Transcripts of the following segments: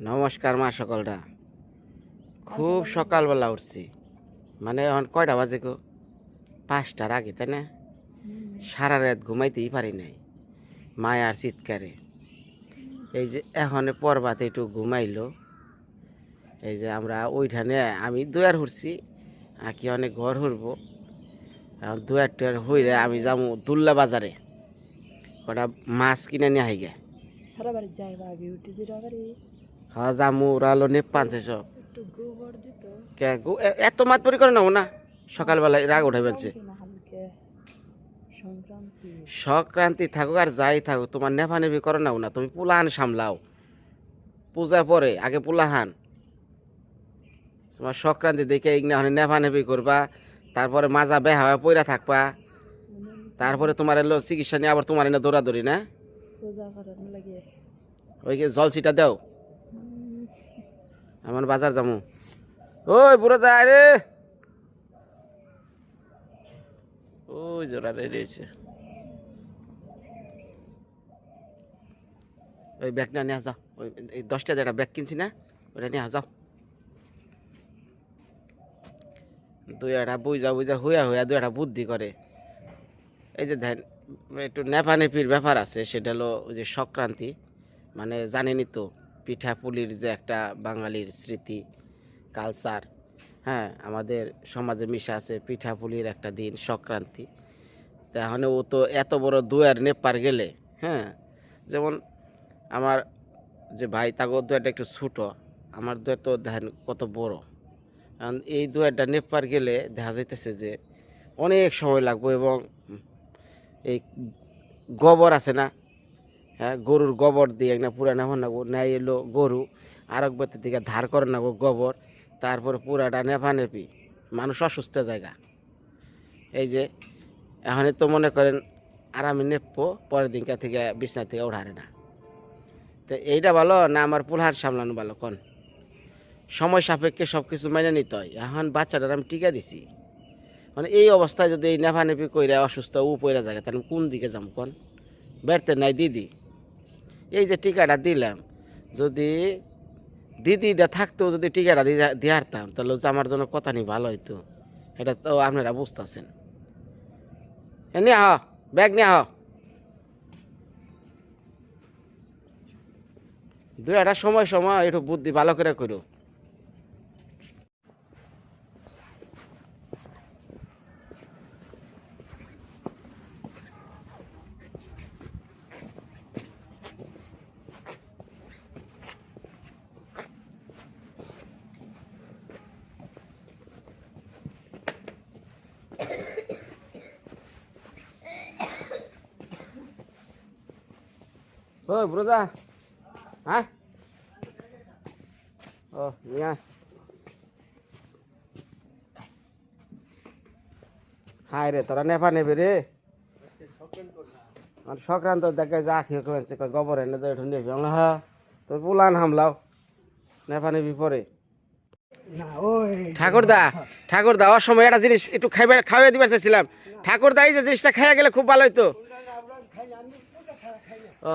নমস্কার মা সকলরা। খুব সকালবেলা উঠছি। মানে এখন কয়টা বাজে গো? পাঁচটার আগে, তাই না? সারা রাত ঘুমাইতেই পারি নাই। মায়ার চিৎকারে। এই যে এখন পর্বাতে একটু ঘুমাইলো। এই যে আমরা ওইখানে আমি দুয়ার হুরছি আর কি অনেক ঘর হুরবো এখন দুয়ার টুয়ার হইলে আমি যাব দুল্লা বাজারে। কটা মাছ কিনে নিয়ে আই গে ওরা হলো নেপানছে সব কে এত মাত পরি করে নাও না? সকালবেলায় রাগ উঠে বেঞ্চে না সংক্রান্তি। থাকুক আর যাই থাকুক তোমার নেফা নেফি করে নাও না তুমি পুলাহান সামলাও। পূজা পরে আগে পুলাহান। তোমার সংক্রান্তি দেখে ইগনা হনে নেফা নেফি করবা তারপরে মাজা বেহা হয়ে পইরা থাকবা। তারপরে তোমার এলো চিকিৎসা নিয়ে আবার তোমার এনে দৌড়াদৌড়ি না? ওই জল ছিটা দাও। আমার বাজার যামু। ওই বুড়ো দা রে। ওই জোড়া রে রয়েছে ওই ব্যাগটা নিয়ে যাও। ওই এই দশটা যেটা ব্যাগ কিনছি না, ওটা নিয়ে যাও। দুই একটা বুঝা বুঝা হইয়া হইয়া দুই একটা বুদ্ধি করে। এই যে ধ্যান, একটু নেপানেপির ব্যাপার আছে, সেটা হলো ওই যে সংক্রান্তি মানে জানেনই তো। পিঠা পুলির যে একটা বাঙালির স্মৃতি কালচার হ্যাঁ আমাদের সমাজে মিশে আছে পিঠা পুলির একটা দিন, সংক্রান্তি। তাহলে ও তো এত বড় দুয়ার নেপার গেলে হ্যাঁ যেমন আমার যে ভাই, তাকে দুয়ারটা একটু ছোটো, আমার দুয়ার তো দেখেন কত বড়। কারণ এই দুয়ারটা নেপার গেলে দেখা যাইতেছে যে অনেক সময় লাগবে এবং এই গোবর আছে না হ্যাঁ গরুর গোবর দিয়ে একটা পুরানা হন না নেয় এলো গরু আর এক ব্যক্তির দিকে ধার করে না গো গোবর, তারপরে পুরাটা নেফা নেপি। মানুষ অসুস্থ জায়গা। এই যে এখন তো মনে করেন আরামে নেপো পরের দিনকার থেকে বিছনা থেকে ওঠারে না। তো এইটা ভালো না আমার পুলহার সামলানো ভালো কন? সময় সাপেক্ষে সব কিছু মেনে নিতে হয়। এখন বাচ্চাটার আমি টিকা দিছি। মানে এই অবস্থায় যদি এই নেফা নেপি কইরা অসুস্থ উ পইরা যায়, তাহলে কোন দিকে যাম কন? বেড়তে নাই দিদি। এই যে টিকাটা দিলাম, যদি দিদিটা থাকতো যদি টিকাটা দিয়ে হারতাম তাহলে আমার জন্য কথা নেই, ভালো হইতো। এটা তো আপনারা বুঝতেছেন। নিয়ে আহ, ব্যাগ নিয়ে আহ। দুই একটা সময় সময় একটু বুদ্ধি ভালো করে করো ওই ব্রদা হ্যাঁ ও হায় রে তোরা নেফা নেবে রে আর সংক্রান্ত দেখে যা খেয়ে কমেছে গোবর এনে তো একটু নেবি আমরা হ্যাঁ তোর পুলান হামলাও নেফা নেবি পরে ঠাকুরদা ঠাকুরদা অসময় একটা জিনিস একটু খাইবে খাওয়াই দিবার চাইছিলাম ঠাকুরদা এই যে জিনিসটা খাইয়া গেলে খুব ভালো হইতো ও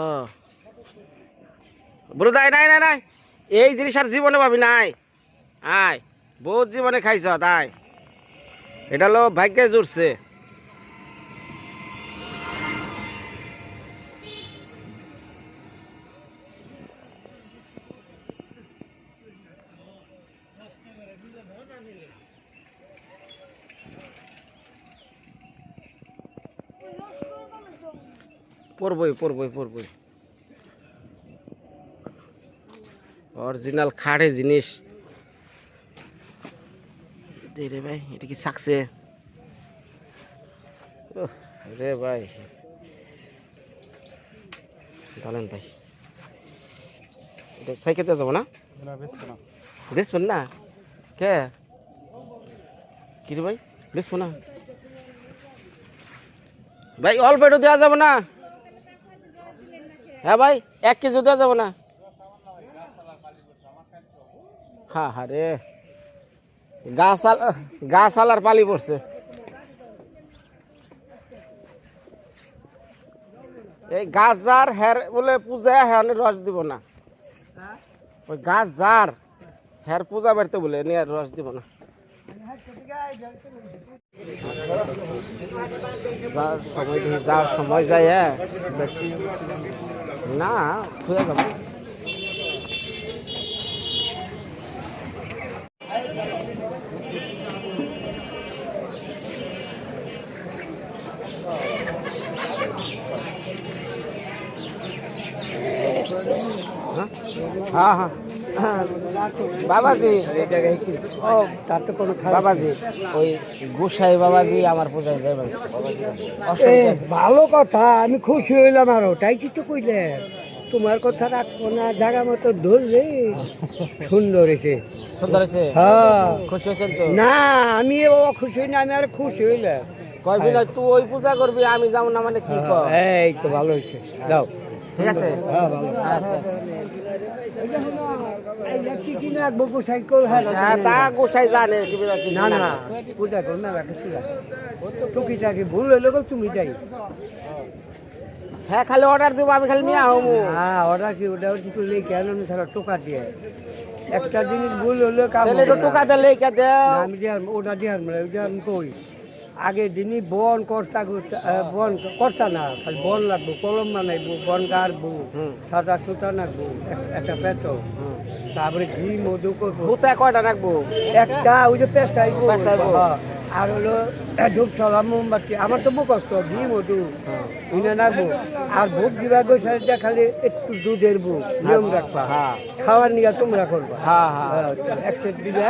বুড়োদাই নাই নাই নাই এই জিনিস আর জীবনে পাবি নাই। আয়, বহুত জীবনে খাইছ তাই এটা হলো ভাগ্যে জুড়ছে পড়বই পড়বই পড়বই। অরিজিনাল খাড়ে জিনিস। রে ভাই এটা কি ওহ, রে ভাই। বলেন ভাই। এটা সাইকেলতে যাব না? বেসবেন না। কে? কি রে ভাই? বেসবো না? ভাই অল্প একটু দেওয়া যাবে না? হ্যাঁ ভাই এক কেজি দেওয়া যাবে না? হ্যাঁ হ্যাঁ রে গাছ গাছ আলার পালি পড়ছে। এই গাছ যার হ্যার বলে পূজা হ্যাঁ রস দিব না। ওই গাছ যার হ্যার পূজা বাড়তে বলে আর রস দিব না। যার সময় দেখি যার সময় যায় হ্যাঁ। না, খুঁজে যাব হ্যাঁ হ্যাঁ। বাবাজি। ও তার তো কোনো বাবাজি। ওই গোসাই বাবাজি আমার পূজায় যাবেন ভালো কথা আমি খুশি হইলাম আরও তাই কি তো কইলে? তোমার কথা রাখব না জায়গা মতো ধরলে সুন্দর হয়েছে সুন্দর হয়েছে হ্যাঁ। খুশি হয়েছেন তো? না আমি ও খুশি হই না আমি আর খুশি হইলাম কয় বিনয় তুই ওই পূজা করবি আমি যাব না মানে কি কর? এই তো ভালো হয়েছে যাও। ঠিক আছে? হ্যাঁ ভালো। আচ্ছা আচ্ছা। হ্যাঁ হ্যাঁ, তা গোসাই জানে না না পূজা কর না টুকিটাকি ভুল হইলে গো তুমি যাই। হ্যাঁ খালি অর্ডার দিব আমি খালি নিয়ে আহমু। হ্যাঁ ওটা কি ওটা হচ্ছে তুই লেই কেন ছাড়া টোকা দিয়ে। একটা জিনিস ভুল হলে হবে না। টোকা দিলে কে দেও আমি যে ওটা দিয়ে না, আমি কই? আগে দিনই বন কর্তা বন কর্তা না খালি বন লাগবো কলম বানাইবো বন গাড়বো। সাদা সুতা নাকবো এক- একটা পেঁচ। তারপরে ঘি মধু করব কয়টা রাখব একটা ওই যে পেঁচাইবো পেঁচাইবো। হ্যাঁ। আর হলো ধূপ ছড়া মোমবাতি আমার তো মুখস্থ ঘি মধু ইনে রাখব আর ভোট দিবা দো খালি একটু দুধের বুক নিয়ম রাখবা। হ্যাঁ। খাওয়ার নিয়ে তোমরা করবা। হ্যাঁ হ্যাঁ। দিবা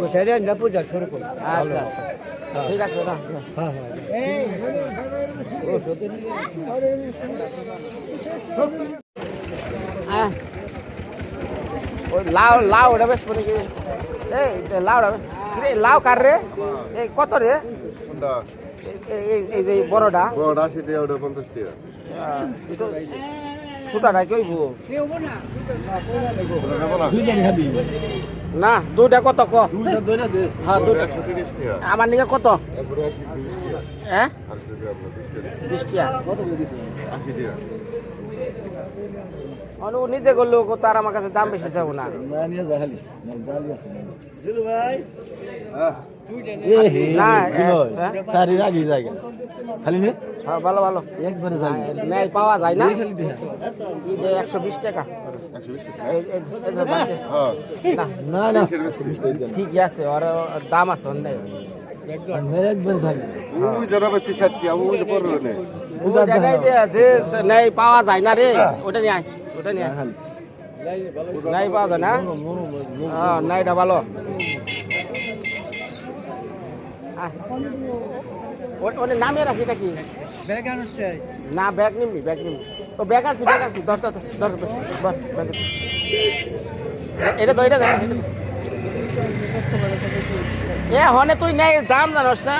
ও সাইডে আমরা পূজা শুরু করব। আচ্ছা আচ্ছা। ঠিক আছে হ্যাঁ হ্যাঁ। হ্যাঁ লাউ লাউ ওটা বেশ পরে লাউটা বেশ কিরে লাউ কার রে? এই কত রে? এই- এই- এই এই যে বড়টা? বড় আশি টাকা ওটা পঞ্চাশ টাকা। সুতাটা কি হইব না? না দুইটা কত ক? হ্যাঁ আমার নিকে কত? হ্যাঁ? বিশ টাকা। টাকা অনু নিজে করল তার আমার কাছে দাম বেশি যাব না। না হ্যাঁ? সারি রাগি জায়গা খালি নে। হ্যাঁ ভালো ভালো। একবারে যাবি নেই পাওয়া যায় না। ঈদে একশো বিশ টাকা একশো বিশ টাকা। এই- এই- এই যে বাড়ছে। হ্যাঁ না না। না আছে ওর ওর দাম আছে অন্য একবারে যাবি ওই যারা পাচ্ছি ষাট টাকা ওই পড়ল না যে নেই পাওয়া যায় না রে ওটা নিয়ে আয়। ওটা নিয়ে খালি নাই পাওয়া যায় না? হ্যাঁ নাইটা ভালো। ওটা নামে রাখি এটা কি? না ব্যাগ নিমনি ব্যাগ নিমনি ও ব্যাগ আনছি ব্যাগ আনছি ধর ধর ধর এটা ধর, এটা ধর। এ হনে তুই নেই দাম জানোস না?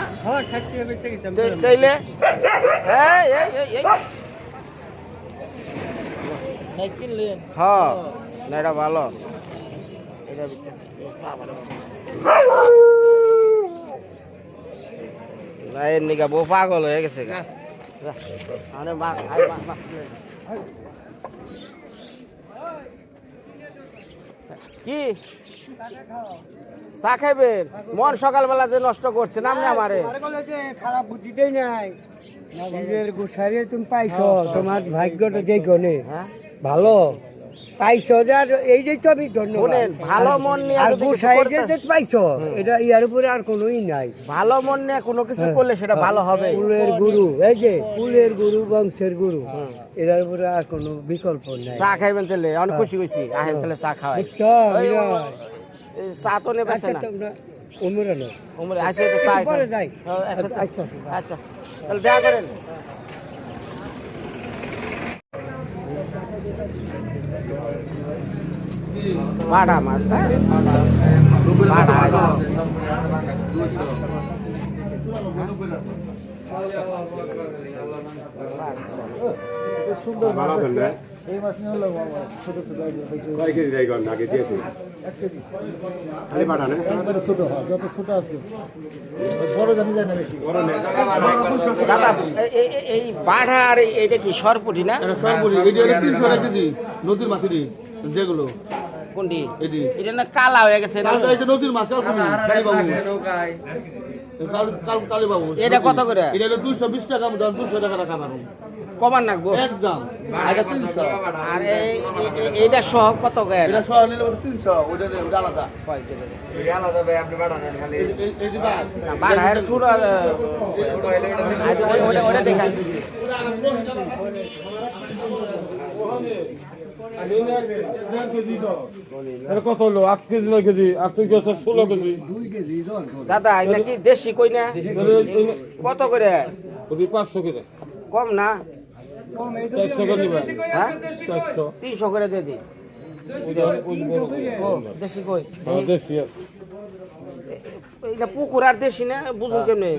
তাইলে? এই এই এই। হ্যাঁ না এটা ভালো। এটা। না এর নিকা বউ পাগল হয়ে গেছে যা, আরে মা মা। কি? চা খাইবেন মন সকালবেলা যে নষ্ট করছে নামনি আমারে। খারাপ বুদ্ধিটাই নাই। নিজের গোসাইয়ে তুমি পাইছো তোমার ভাগ্যটা যেই গনে হ্যাঁ? ভালো। পাইছো এই যে তো আমি ধন্যবাদ ভালো মন নিয়ে আর পাইছো এটা ইয়ার উপরে আর কোনোই নাই। ভালো মন নিয়ে কোনো কিছু করলে সেটা ভালো হবে। কুলের গুরু এই যে গুরু বংশের গুরু। এটার উপরে আর কোনো বিকল্প নাই। চা খাইবেন তাহলে অনেক খুশি হয়েছি। আহেন তাহলে চা খাওয়াই। চা তো নেবে আচ্ছা না। তোমরা উমরে তো চা পরে। যাই। আচ্ছা আচ্ছা আচ্ছা। তাহলে দেখা করেন। বাটা মাছ হ্যাঁ? বাটা ভালো আছেন না? কয় কেজি দেয় গন আগে দিয়েছি? খালি পাঠা না? বড় নেই দাদা এই- এই- এই- এই বাটা আর এই- এইটা কি সরপুটি না? সরপুটি এটা তিনশো টাকা কেজি নদীর মাছেরই যেগুলো। কোনটি এটা। না কালা হয়ে গেছে নদীর মাছ এটা কত করে? এটা দুশো বিশ টাকা দাম দুশো টাকা রাখা কমান নাকবো একদম। এটা তিনশো। আর এইটা সহ কত এটা নিলে তিনশো ওটা আলাদা দেখান। কত করে? কম না? তিনশো করে দিয়ে পুকুর আর দেশি না? বুঝুন কেমনে?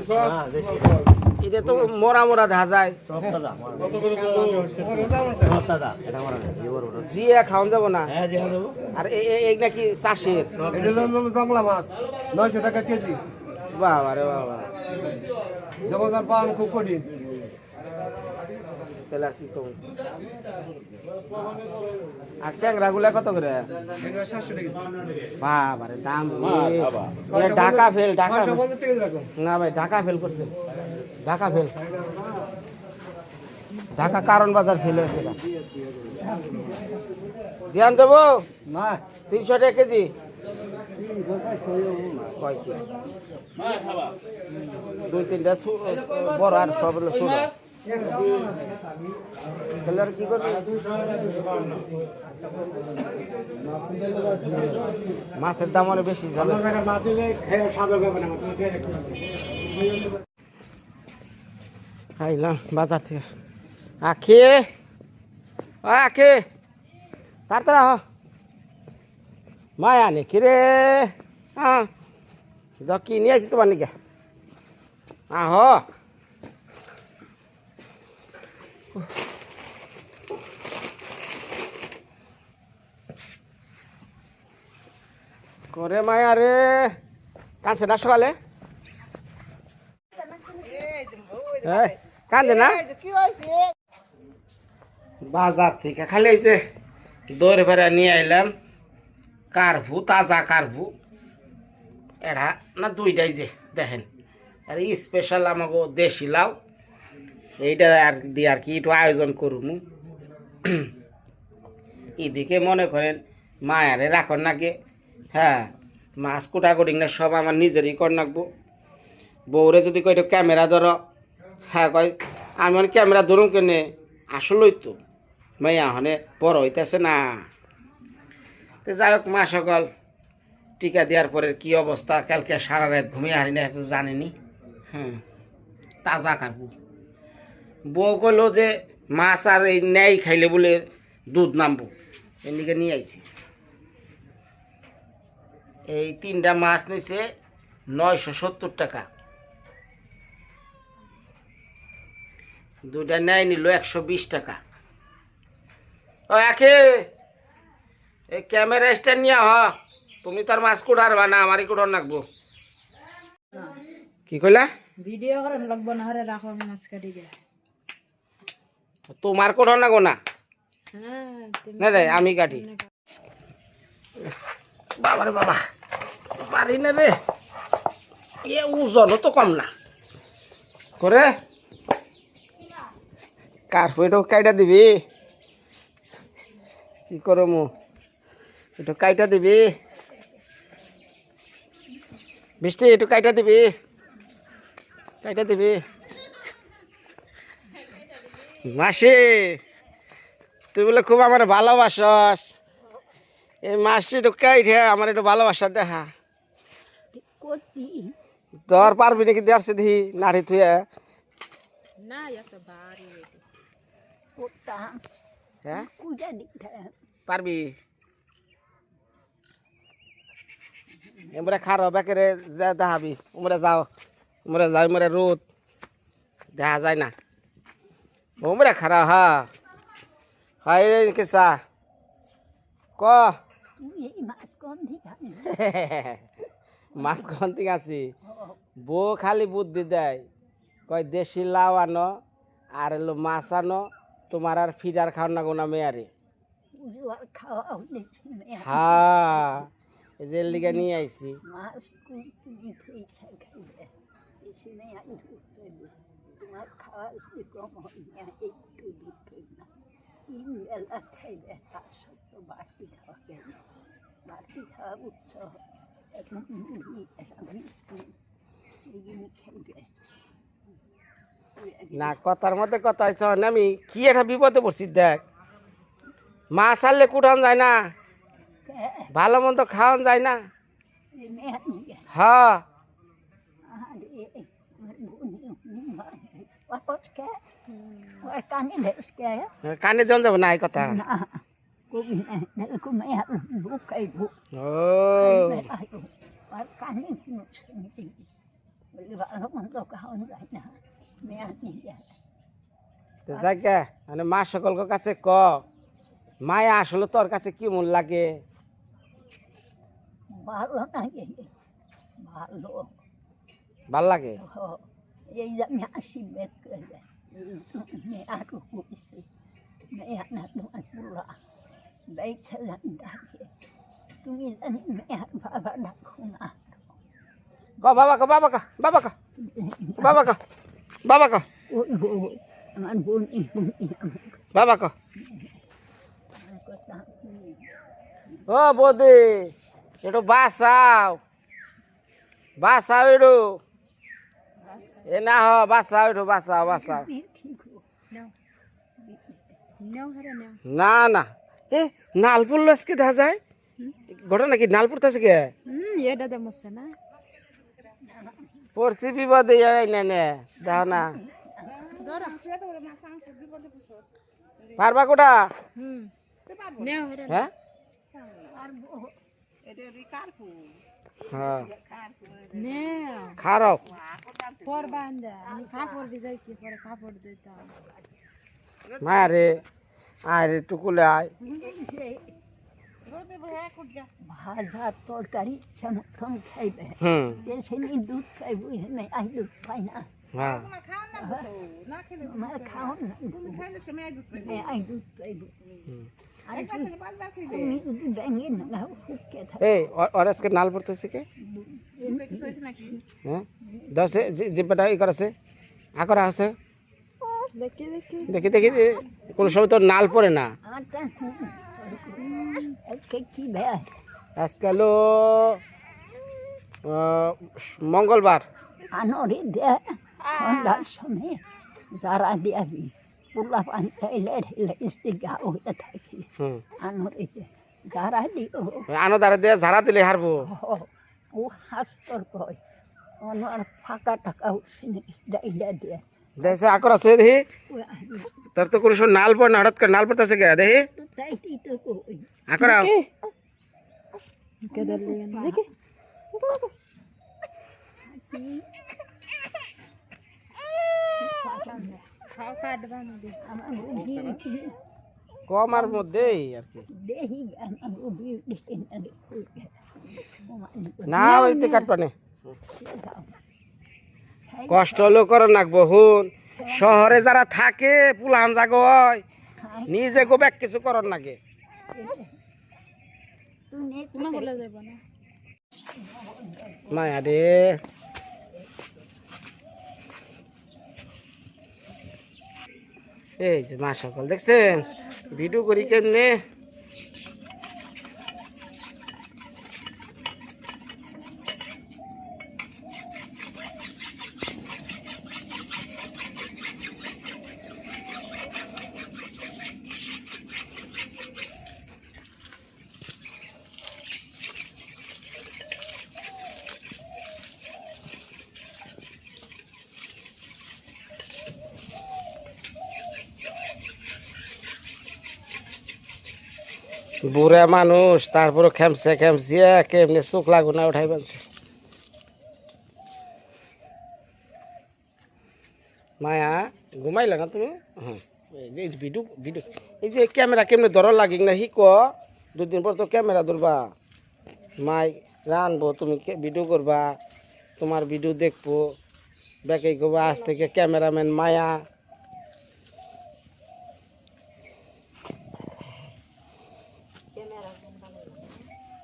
এটা তো মরা মরা দেখা যায়। জিয়া খাওয়ান যাব না। আর এই নাকি চাষের? হলো জংলা মাছ নয়শো টাকা কেজি। বাবা রে বাবা। যখন তার পান খুব কঠিন। তাহলে আর কি কম? আর ট্যাংরা গুলা কত করে বাবা রে দাম রে। ঢাকা ফেল ঢাকা না ভাই ঢাকা ফেল করছে। ঢাকা ফেল। ঢাকা কারণ বাজার ফেল হয়েছে। ধ্যান যাব তিনশো টাকা কেজি? দুই তিনটা বড় আর সব হলো ছোট। তাহলে আর কি করবি? মাছের দাম অনেক বেশি আইলাম বাজার থেকে। আখি। ও আখি। তাড়াতাড়ি হ মায়া নে কিরে হ্যাঁ কি নিয়ে আসি তোমার নিকে? আহ। করে মায়া রে। কাঁদছে না সকালে? কান্দে না? বাজার থেকে খালি এই যে দৌড়ে বেড়া নিয়ে আইলাম। কারভু, তাজা কারভু। এরা না দুইটাই যে, দেখেন। আর স্পেশাল আমাকে দেশি লাউ। এইটা আর দিয়ে আর কি একটু আয়োজন করুমু। এদিকে মনে করেন মায়ারে রাখন নাকি? হ্যাঁ মাছ কুটাকুটি না সব আমার নিজেরই কর নাকবো। বউরে যদি একটু ক্যামেরা ধরো। হ্যাঁ কয়, আমি মানে ক্যামেরা ধরুন কেনে? আসলেই তো। মাইয়া হনে বড় হইতেছে না। তো যাই হোক মা সকল, টিকা দেওয়ার পরে কি অবস্থা? কালকে সারা রাত ঘুমিয়ে হারি না তো জানেনি। হ্যাঁ তাজা কাটবো বউ কইলো যে, মাছ আর এই ন্যায় খাইলে বলে দুধ নামবো। এদিকে নিয়ে আইছি। এই তিনটা মাছ নিছে নয়শো সত্তর টাকা। দুটা নেয় নিল একশো বিশ টাকা। একে। এই ক্যামেরা স্ট্যান্ড নিয়ে হ। তুমি তার মাছ কুড়ারবা না আমারই কুড়ার নাকবো কি কইলা? ভিডিও করেন লাগবো না হরে রাখো আমি মাছ কাটি গে তোমার কুড়ার নাগো না? হ্যাঁ না রে আমি কাটি। বাবা রে বাবা পারি না রে। এ ওজনও তো কম না। করে। কার্পেটও কাইটা দিবি? কি করো মু একটু কাইটা দিবি। বৃষ্টি একটু কাইটা দিবি। কাইটা দিবি। মাসি তুই বলে খুব আমার ভালোবাসস। এই মাসি একটু কাইটে আমার একটু ভালোবাসা দেখা তোর পারবি নাকি সে দিহি নাড়ি তুই না হ্যাঁ? পারবি। এমরে খারো বেকেরে যা, দেখাবি। উমরে যাও উমরে যাও উমরে রোদ দেখা যায় না। উমরে খারা হা। হাই কেসা ক। মাছ কন থেকে আছি। বউ খালি বুদ্ধি দেয়। কয়, দেশি লাউ আনো আর এলো মাছ আনো তোমার আর ফিডার খাও না গোনা মেয়ারে জোয়ার খাওয়াও দিছি হ্যাঁ লিগা নিয়ে আইছি। মাছ তুমি পয়সা খাইবে বেশি নেই আমি ধরতে তোমার খাওয়া যদি কম না একটু দিতে না খাইবে তার সত্য বাড়তি খাওয়া বাড়তি খাওয়া উচ্চ এখন মুড়ি একটা বিস্কুট এগুলি খাইবে না কথার মধ্যে কথা হয়েছে আমি কি একটা বিপদে পড়ছি দেখ। মাছ আনলে কুটান যায় না ভালো মন্দ খাওয়ান যায় না হ্যাঁ কানে জন যাব না এই কথা মানে মা সকলকে কাছে ক মায়া আসলে তোর কাছে কি মন লাগে? ভালো লাগে ভালো। ভালো লাগে? এই যে আমি আশীর্বাদ করে কইছে মেয়া না তোমার পুরা বেছে জানি ডাকে তুমি জানি মেয়ার বাবা ডাকো না ক বাবা ক বাবা ক বাবা ক বাবা ক বাবা ক ওই বউ আমার বোনি বোনি আমার। বাবা ক কথা শুনি। ও বৌদি একটু বাসাও বাসাও একটু। এ না হ বাসাও একটু বাসাও বাসাও না না। এ নালপুর লসকে দেখা যায়? ঘটনা কি নালপুর তাছে কে? এটা দেমছে না পড়ছি বিপদে এই নে নে দাও না। পারবা কোটা? হুম। হ্যাঁ? হ্যাঁ। নেও। খারো। পর বান্দা আমি কাপড় দিয়ে পরে কাপড় দিতাম। মায়া রে টুকুলে আয়। ভাজা তরকারি ইচ্ছা মতন খাইবে দেশে নি দুধ খাইব এখানে আই দুধ পাই না। হ্যাঁ। আমার খাও না আই দুধ পাইব। এই ওর আজকে নাল পড়তেছে কে? হ্যাঁ? দশ যে বেটা ই করেছে আকরা আছে? দেখি দেখি। দেখি দেখি কোনো সময় তো নাল পড়ে না। আজকে কি ব্যয় আজকে হলো মঙ্গলবার। আনরে দেয় সন্ধ্যার সময় যারা পোলা পানি খাইলে ঢেলে ইস্তি গা হয়ে থাকি হুম আনরে দে যারা দিও আনো দ্বারা দিয়ে ঝাড়া দিলে হারবো ও হাস্তর কয় অনার ফাঁকা টাকা উঠছিনে যাইলে দিয়ে দেখছে আকর আছে দেখি তোর তো কোনো সময় নাল পড়ে না হঠাৎ করে নাল পড়তেছে কে দেখি তো তাইতেই তো কই আকর আও। কেদার লিগে না দেখি খাও কাটবা না আমার কমার মধ্যেই আর কি। না ওইতে কাটবা নে। কষ্ট হলেও করো নাকবো হুন শহরে যারা থাকে পুলান জাগ হয় নিজে গো ব্যাক কিছু করন নাগে না না। মায়া রে। এই যে মা সকল দেখছেন? ভিডিও করি কেমনে? বুড়া মানুষ তারপরে খেমছে খেমছিয়া কেমনে চোখ লাগু না উঠাই বলছে মায়া, ঘুমাইলা না তুমি? হ্যাঁ। ভিডিও ভিডিও, এই যে ক্যামেরা কেমনে ধর লাগি না শিক দুদিন পর তো ক্যামেরা ধরবা। মাই, রানবো, তুমি ভিডিও করবা, তোমার ভিডিও দেখব। দেখে করব আজ থেকে ক্যামেরাম্যান মায়া সেও দিয়ে দিয়ে পরে আর বাড়িতে মাসের ময়দা তুলে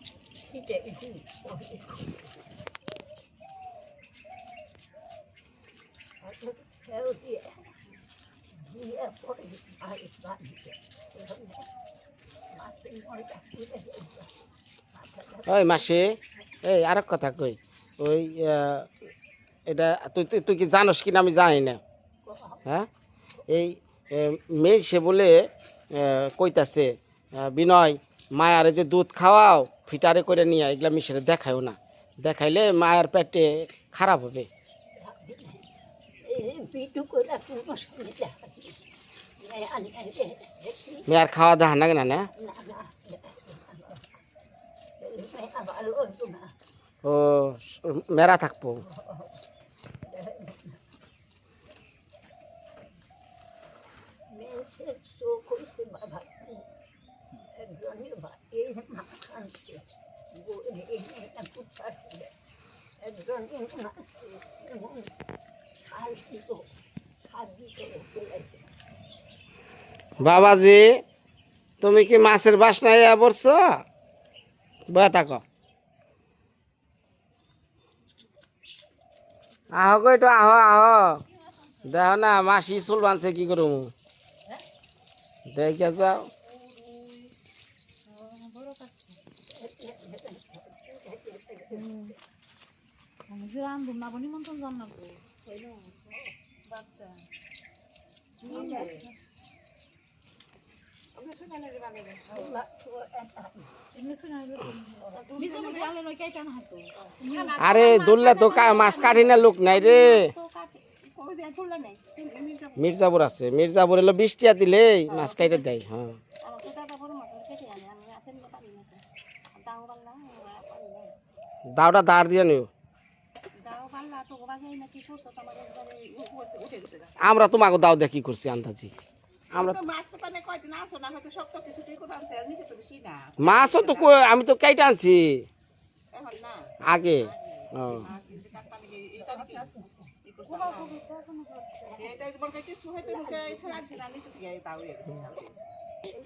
দেবো ওই মাসি, এই আরেক কথা কই। ওই এটা তুই, তুই- কি জানোস কিনা আমি জানি না। হ্যাঁ? এই মেয়ে সে বলে কইতাছে বিনয়, মায়ারে যে দুধ খাওয়াও ফিটারে করে নিয়ে এগুলা মিশরে দেখায়ও না। দেখাইলে মায়ের পেটে খারাপ হবে। এই পিটু করে কোনো সুবিধা নেই আনলে মেয়ার খাওয়া দেখা না না? না না না আবার লইতো না ও মেরা থাকব। মেয়েছের বাবাজি, তুমি কি মাছের বাসনায় পড়ছ? বয়া থাকো। আহ গো একটু আহ আহ। দেখো না মাসি চুল বানছে, কি করব দেখে যাও আমি যে রান্ধুম না নিমন্ত্রণ জানাব বাচ্চা আরে দুললে তো মাছ কাটি না, লোক নাই রে। মির্জাপুর আছে, মির্জাপুর এলো বিশ টিয়া দিলেই মাছ কাইটে দেয় হ্যাঁ। দাওটা দাঁড় দিয়ে নিও। আমরা তোমাকে দাও কি করছি আন্দাজি? মাছও তো আমি তো কাইটা আনছি। আগে। ও। মাছ বেশি কাট পানি এটা নাকি ই করছে না। এটা বলবে কিছু হয়তো মুখে ছাড়া আছে না নিচে থেকে তাও হয়ে গেছে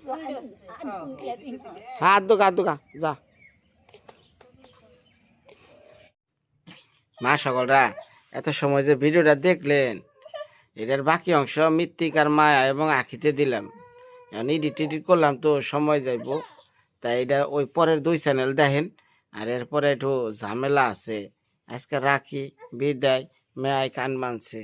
তাও হয়ে গেছে। হ্যাঁ, নিচে থেকে। হাত দোকা হাত দোকা যা মা সকলরা, এত সময় যে ভিডিওটা দেখলেন, এটার বাকি অংশ মৃত্তিকার মায়া এবং আখিতে দিলাম। এখন এডিট টিডিট করলাম তো সময় যাইব। তাই এটা ওই পরের দুই চ্যানেল দেখেন, আর এরপরে একটু ঝামেলা আছে। আজকে রাখি, বিদায় মেয়াই কান মানছে